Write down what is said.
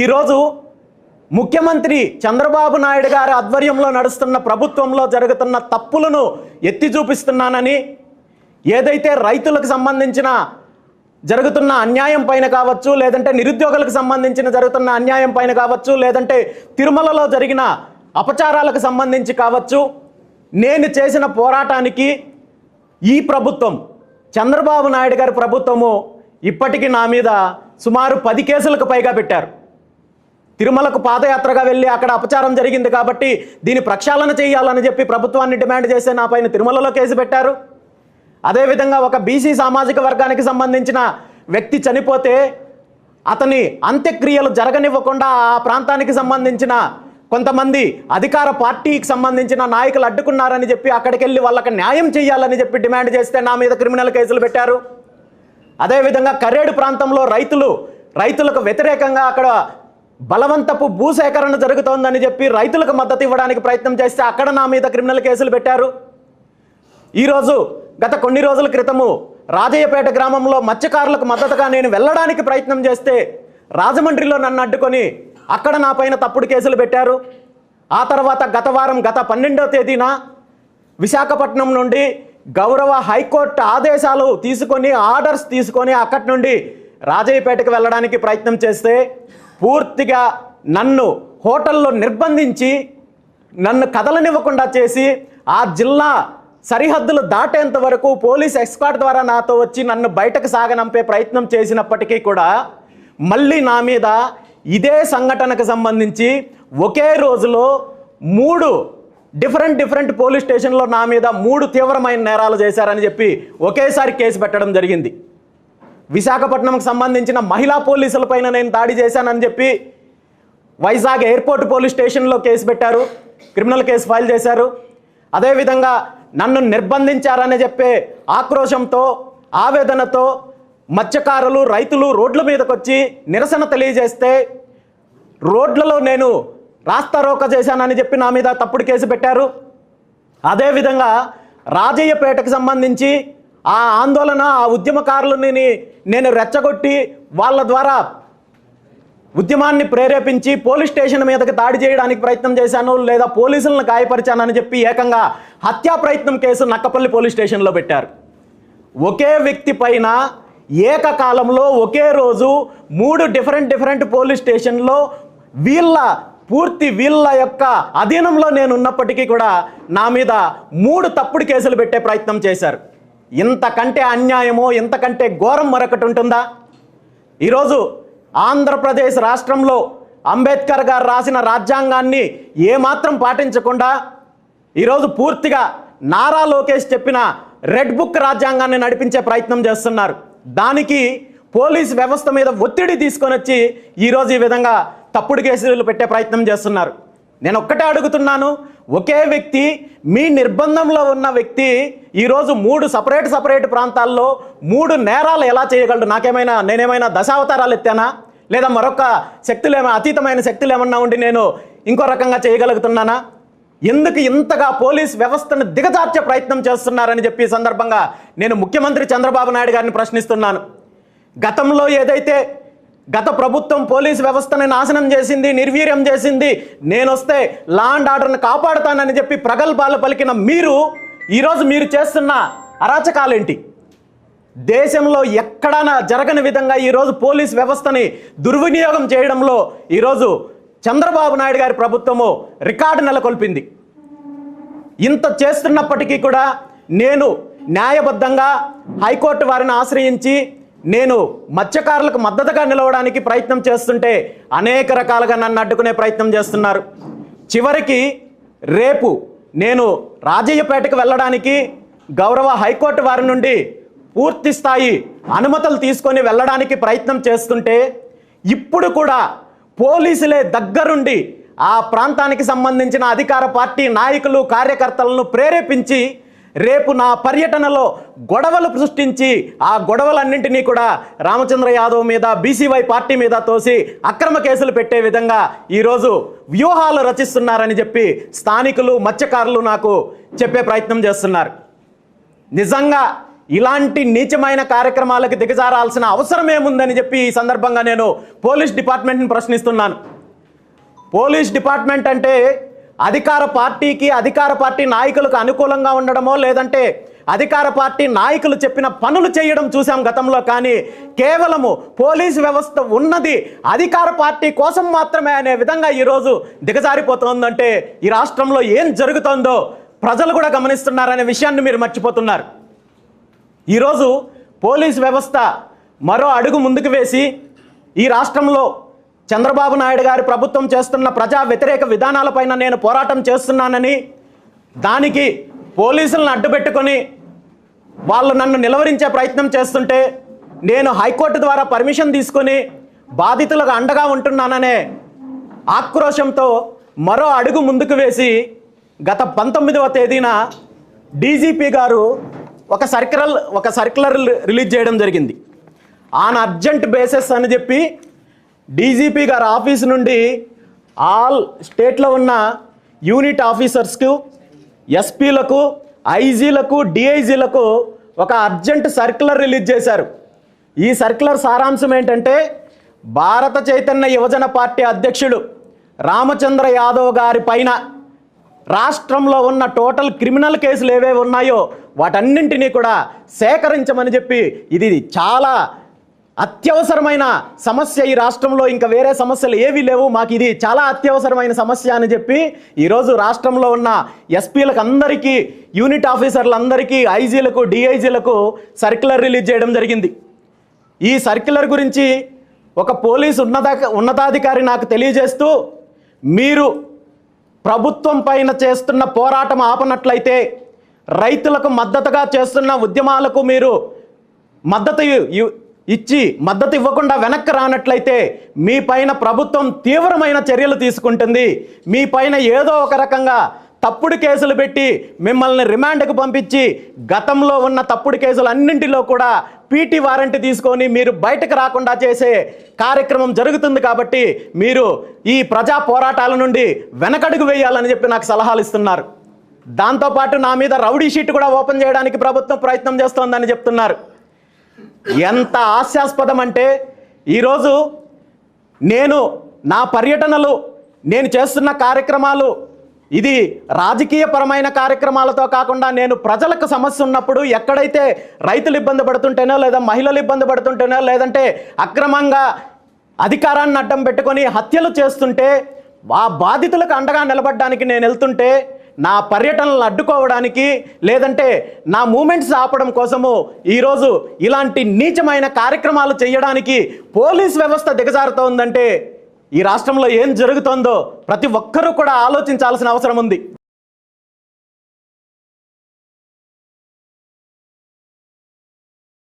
ఈరోజు ముఖ్యమంత్రి చంద్రబాబు నాయుడు గారి ఆధ్వర్యంలో నడుస్తున్న ప్రభుత్వంలో జరుగుతున్న తప్పులను ఎత్తి చూపిస్తున్నానని ఏదైతే రైతులకు సంబంధించిన జరుగుతున్న అన్యాయం పైన కావచ్చు లేదంటే నిరుద్యోగులకు సంబంధించిన జరుగుతున్న అన్యాయం పైన కావచ్చు లేదంటే తిరుమలలో జరిగిన అపచారాలకు సంబంధించి కావచ్చు నేను చేసిన పోరాటానికి ఈ ప్రభుత్వం చంద్రబాబు నాయుడు గారి ప్రభుత్వము ఇప్పటికీ నా మీద సుమారు పది కేసులకు పైగా పెట్టారు. తిరుమలకు పాదయాత్రగా వెళ్ళి అక్కడ అపచారం జరిగింది కాబట్టి దీని ప్రక్షాళన చేయాలని చెప్పి ప్రభుత్వాన్ని డిమాండ్ చేసే నా పైన తిరుమలలో కేసు పెట్టారు. అదేవిధంగా ఒక బీసీ సామాజిక వర్గానికి సంబంధించిన వ్యక్తి చనిపోతే అతని అంత్యక్రియలు జరగనివ్వకుండా ఆ ప్రాంతానికి సంబంధించిన కొంతమంది అధికార పార్టీకి సంబంధించిన నాయకులు అడ్డుకున్నారని చెప్పి అక్కడికి వెళ్ళి వాళ్ళకి న్యాయం చేయాలని చెప్పి డిమాండ్ చేస్తే నా మీద క్రిమినల్ కేసులు పెట్టారు. అదేవిధంగా కరేడు ప్రాంతంలో రైతులు రైతులకు వ్యతిరేకంగా అక్కడ బలవంతపు భూసేకరణ జరుగుతోందని చెప్పి రైతులకు మద్దతు ఇవ్వడానికి ప్రయత్నం చేస్తే అక్కడ నా మీద క్రిమినల్ కేసులు పెట్టారు. ఈరోజు గత కొన్ని రోజుల క్రితము రాజయ్యపేట గ్రామంలో మత్స్యకారులకు మద్దతుగా నేను వెళ్ళడానికి ప్రయత్నం చేస్తే రాజమండ్రిలో నన్ను అడ్డుకొని అక్కడ నా పైన తప్పుడు కేసులు పెట్టారు. ఆ తర్వాత గత వారం గత పన్నెండో తేదీన విశాఖపట్నం నుండి గౌరవ హైకోర్టు ఆదేశాలు తీసుకొని ఆర్డర్స్ తీసుకొని అక్కడి నుండి రాజయ్యపేటకు వెళ్ళడానికి ప్రయత్నం చేస్తే పూర్తిగా నన్ను హోటల్లో నిర్బంధించి నన్ను కదలనివ్వకుండా చేసి ఆ జిల్లా సరిహద్దులు దాటేంత వరకు పోలీస్ ఎస్కాట్ ద్వారా నాతో వచ్చి నన్ను బయటకు సాగనంపే ప్రయత్నం చేసినప్పటికీ కూడా మళ్ళీ నా మీద ఇదే సంఘటనకు సంబంధించి ఒకే రోజులో మూడు డిఫరెంట్ డిఫరెంట్ పోలీస్ స్టేషన్లో నా మీద మూడు తీవ్రమైన నేరాలు చేశారని చెప్పి ఒకేసారి కేసు పెట్టడం జరిగింది. విశాఖపట్నంకి సంబంధించిన మహిళా పోలీసులపైన నేను దాడి చేశానని చెప్పి వైజాగ్ ఎయిర్పోర్ట్ పోలీస్ స్టేషన్లో కేసు పెట్టారు క్రిమినల్ కేసు ఫైల్ చేశారు. అదేవిధంగా నన్ను నిర్బంధించారని చెప్పే ఆక్రోశంతో ఆవేదనతో మత్స్యకారులు రైతులు రోడ్ల మీదకి వచ్చి నిరసన తెలియజేస్తే రోడ్లలో నేను రాస్తారోక చేశానని చెప్పి నా మీద తప్పుడు కేసు పెట్టారు. అదేవిధంగా రాజయ్యపేటకు సంబంధించి ఆ ఆందోళన ఆ ఉద్యమకారులని నేను రెచ్చగొట్టి వాళ్ళ ద్వారా ఉద్యమాన్ని ప్రేరేపించి పోలీస్ స్టేషన్ మీదకి దాడి చేయడానికి ప్రయత్నం చేశాను లేదా పోలీసులను గాయపరిచానని చెప్పి ఏకంగా హత్యా ప్రయత్నం కేసు నక్కపల్లి పోలీస్ స్టేషన్లో పెట్టారు. ఒకే వ్యక్తి పైన ఏకకాలంలో ఒకే రోజు మూడు డిఫరెంట్ డిఫరెంట్ పోలీస్ స్టేషన్లో వీళ్ళ పూర్తి వీళ్ళ యొక్క అధీనంలో నేను ఉన్నప్పటికీ కూడా నా మీద మూడు తప్పుడు కేసులు పెట్టే ప్రయత్నం చేశారు. ఇంతకంటే అన్యాయమో ఇంతకంటే ఘోరం మరొకటి ఉంటుందా? ఈరోజు ఆంధ్రప్రదేశ్ రాష్ట్రంలో అంబేద్కర్ గారు రాసిన రాజ్యాంగాన్ని ఏమాత్రం పాటించకుండా ఈరోజు పూర్తిగా నారా లోకేష్ చెప్పిన రెడ్ బుక్ రాజ్యాంగాన్ని నడిపించే ప్రయత్నం చేస్తున్నారు. దానికి పోలీస్ వ్యవస్థ మీద ఒత్తిడి తీసుకొని వచ్చి ఈరోజు ఈ విధంగా తప్పుడు కేసులు పెట్టే ప్రయత్నం చేస్తున్నారు. నేను ఒక్కటే అడుగుతున్నాను. ఒకే వ్యక్తి మీ నిర్బంధంలో ఉన్న వ్యక్తి ఈరోజు మూడు సపరేట్ సపరేట్ ప్రాంతాల్లో మూడు నేరాలు ఎలా చేయగలడు? నాకేమైనా నేనేమైనా దశావతారాలు ఎత్తానా? లేదా మరొక శక్తులు ఏమైనా అతీతమైన శక్తులు ఏమన్నా ఉండి నేను ఇంకో రకంగా చేయగలుగుతున్నానా? ఎందుకు ఇంతగా పోలీస్ వ్యవస్థను దిగజార్చే ప్రయత్నం చేస్తున్నారని చెప్పి సందర్భంగా నేను ముఖ్యమంత్రి చంద్రబాబు నాయుడు గారిని ప్రశ్నిస్తున్నాను. గతంలో ఏదైతే గత ప్రభుత్వం పోలీస్ వ్యవస్థని నాశనం చేసింది నిర్వీర్యం చేసింది. నేను వస్తే లా అండ్ ఆర్డర్ని కాపాడుతానని చెప్పి ప్రగల్భాలు పలికిన మీరు ఈరోజు మీరు చేస్తున్న అరాచకాలేంటి? దేశంలో ఎక్కడైనా జరగని విధంగా ఈరోజు పోలీస్ వ్యవస్థని దుర్వినియోగం చేయడంలో ఈరోజు చంద్రబాబు నాయుడు గారి ప్రభుత్వము రికార్డు నెలకొల్పింది. ఇంత చేస్తున్నప్పటికీ కూడా నేను న్యాయబద్ధంగా హైకోర్టు వారిని ఆశ్రయించి నేను మత్స్యకారులకు మద్దతుగా నిలవడానికి ప్రయత్నం చేస్తుంటే అనేక రకాలుగా నన్ను అడ్డుకునే ప్రయత్నం చేస్తున్నారు. చివరికి రేపు నేను రాజయ్యపేటకు వెళ్ళడానికి గౌరవ హైకోర్టు వారి నుండి పూర్తి స్థాయి అనుమతులు తీసుకొని వెళ్ళడానికి ప్రయత్నం చేస్తుంటే ఇప్పుడు కూడా పోలీసులే దగ్గరుండి ఆ ప్రాంతానికి సంబంధించిన అధికార పార్టీ నాయకులు కార్యకర్తలను ప్రేరేపించి రేపు నా పర్యటనలో గొడవలు సృష్టించి ఆ గొడవలన్నింటినీ కూడా రామచంద్ర యాదవ్ మీద బీసీవై పార్టీ మీద తోసి అక్రమ కేసులు పెట్టే విధంగా ఈరోజు వ్యూహాలు రచిస్తున్నారని చెప్పి స్థానికులు మత్స్యకారులు నాకు చెప్పే ప్రయత్నం చేస్తున్నారు. నిజంగా ఇలాంటి నీచమైన కార్యక్రమాలకు దిగజారాల్సిన అవసరం ఏముందని చెప్పి ఈ సందర్భంగా నేను పోలీస్ డిపార్ట్మెంట్ని ప్రశ్నిస్తున్నాను. పోలీస్ డిపార్ట్మెంట్ అంటే అధికార పార్టీకి అధికార పార్టీ నాయకులకు అనుకూలంగా ఉండడమో లేదంటే అధికార పార్టీ నాయకులు చెప్పిన పనులు చేయడం చూసాం గతంలో కానీ కేవలము పోలీస్ వ్యవస్థ ఉన్నది అధికార పార్టీ కోసం మాత్రమే అనే విధంగా ఈరోజు దిగజారిపోతుందంటే ఈ రాష్ట్రంలో ఏం జరుగుతుందో ప్రజలు కూడా గమనిస్తున్నారనే విషయాన్ని మీరు మర్చిపోతున్నారు. ఈరోజు పోలీస్ వ్యవస్థ మరో అడుగు ముందుకు వేసి ఈ రాష్ట్రంలో చంద్రబాబు నాయుడు గారి ప్రభుత్వం చేస్తున్న ప్రజా వ్యతిరేక విధానాలపైన నేను పోరాటం చేస్తున్నానని దానికి పోలీసులను అడ్డుపెట్టుకొని వాళ్ళు నన్ను నిలవరించే ప్రయత్నం చేస్తుంటే నేను హైకోర్టు ద్వారా పర్మిషన్ తీసుకొని బాధితులకు అండగా ఉంటున్నాననే ఆక్రోశంతో మరో అడుగు ముందుకు వేసి గత పంతొమ్మిదవ తేదీన డీజీపీ గారు ఒక సర్క్యులర్ ఒక సర్క్యులర్ రిలీజ్ చేయడం జరిగింది. ఆన్ అర్జెంట్ బేసెస్ అని చెప్పి డీజీపీ గారి ఆఫీస్ నుండి ఆల్ స్టేట్లో ఉన్న యూనిట్ ఆఫీసర్స్కు ఎస్పీలకు ఐజీలకు డిఐజీలకు ఒక అర్జెంట్ సర్క్యులర్ రిలీజ్ చేశారు. ఈ సర్క్యులర్ సారాంశం ఏంటంటే భారత చైతన్య యువజన పార్టీ అధ్యక్షుడు రామచంద్ర యాదవ్ గారి పైన రాష్ట్రంలో ఉన్న టోటల్ క్రిమినల్ కేసులు ఏవేవి ఉన్నాయో వాటన్నింటినీ కూడా సేకరించమని చెప్పి ఇది చాలా అత్యవసరమైన సమస్య ఈ రాష్ట్రంలో ఇంకా వేరే సమస్యలు ఏవీ లేవు. మాకు ఇది చాలా అత్యవసరమైన సమస్య అని చెప్పి ఈరోజు రాష్ట్రంలో ఉన్న ఎస్పీలకు అందరికీ యూనిట్ ఆఫీసర్లందరికీ ఐజీలకు డిఐజీలకు సర్క్యులర్ రిలీజ్ చేయడం జరిగింది. ఈ సర్క్యులర్ గురించి ఒక పోలీస్ ఉన్నత ఉన్నతాధికారి నాకు తెలియజేస్తూ మీరు ప్రభుత్వం పైన చేస్తున్న పోరాటం ఆపనట్లయితే రైతులకు మద్దతుగా చేస్తున్న ఉద్యమాలకు మీరు మద్దతు ఇచ్చి మద్దతు ఇవ్వకుండా వెనక్కి రానట్లయితే మీ పైన ప్రభుత్వం తీవ్రమైన చర్యలు తీసుకుంటుంది. మీ పైన ఏదో ఒక రకంగా తప్పుడు కేసులు పెట్టి మిమ్మల్ని రిమాండ్కు పంపించి గతంలో ఉన్న తప్పుడు కేసులు అన్నింటిలో కూడా పీటీ వారెంట్ తీసుకొని మీరు బయటకు రాకుండా చేసే కార్యక్రమం జరుగుతుంది కాబట్టి మీరు ఈ ప్రజా పోరాటాల నుండి వెనకడుగు వేయాలని చెప్పి నాకు సలహాలు ఇస్తున్నారు. దాంతోపాటు నా మీద రౌడీ షీట్ కూడా ఓపెన్ చేయడానికి ప్రభుత్వం ప్రయత్నం చేస్తోందని చెప్తున్నారు. ఎంత హాస్యాస్పదం అంటే ఈరోజు నేను నా పర్యటనలు నేను చేస్తున్న కార్యక్రమాలు ఇది రాజకీయపరమైన కార్యక్రమాలతో కాకుండా నేను ప్రజలకు సమస్య ఉన్నప్పుడు ఎక్కడైతే రైతులు ఇబ్బంది పడుతుంటేనో లేదా మహిళలు ఇబ్బంది పడుతుంటేనో లేదంటే అక్రమంగా అధికారాన్ని అడ్డం పెట్టుకొని హత్యలు చేస్తుంటే ఆ బాధితులకు అండగా నిలబడడానికి నేను వెళ్తుంటే నా పర్యటనలను అడ్డుకోవడానికి లేదంటే నా మూమెంట్స్ ఆపడం కోసము ఈరోజు ఇలాంటి నీచమైన కార్యక్రమాలు చేయడానికి పోలీస్ వ్యవస్థ దిగజారుతోందంటే ఈ రాష్ట్రంలో ఏం జరుగుతోందో ప్రతి ఒక్కరూ కూడా ఆలోచించాల్సిన అవసరం ఉంది.